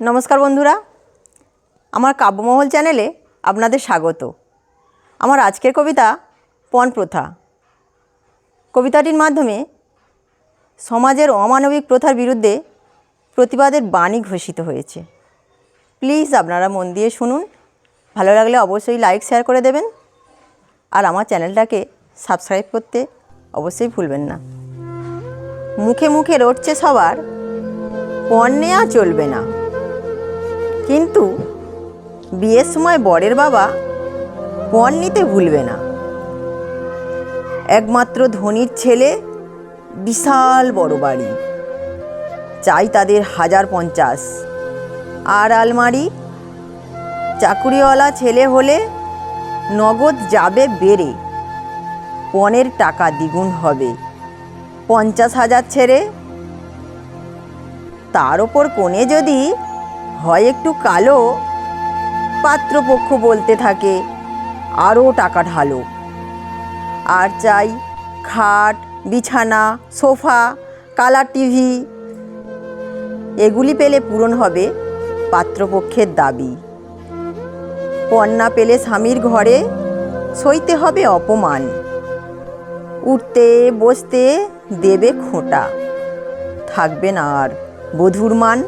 নমস্কার বন্ধুরা। আমার কাব্যমহল চ্যানেলে আপনাদের স্বাগত। আমার আজকের কবিতা পণ প্রথা। কবিতাটির মাধ্যমে সমাজের অমানবিক প্রথার বিরুদ্ধে প্রতিবাদের বাণী ঘোষিত হয়েছে। প্লিজ আপনারা মন দিয়ে শুনুন। ভালো লাগলে অবশ্যই লাইক, শেয়ার করে দেবেন। আর আমার চ্যানেলটাকে সাবস্ক্রাইব করতে অবশ্যই ভুলবেন না। মুখে মুখে রটছে সবার, পণ নেওয়া চলবে না। কিন্তু বিয়ের সময় বরের বাবা পণ নিতে ভুলবে না। একমাত্র ধনির ছেলে বিশাল বড় বাড়ি। চাই তাদের হাজার পঞ্চাশ। আর আলমারি, চাকুরিওয়ালা ছেলে হলে নগদ যাবে বেড়ে। পণের টাকা দ্বিগুণ হবে। পঞ্চাশ হাজার ছেড়ে তার ওপর কোণে যদি হয় একটু কালো? পাত্রপক্ষ বলতে থাকে আরও টাকা ঢালো। আর চাই খাট, বিছানা, সোফা, কালার টিভি, এগুলি পেলে পূরণ হবে পাত্রপক্ষের দাবি। পণ্যা পেলে স্বামীর ঘরে সইতে হবে অপমান। উঠতে, বসতে দেবে খোঁটা। থাকবে না আর বধুর মান।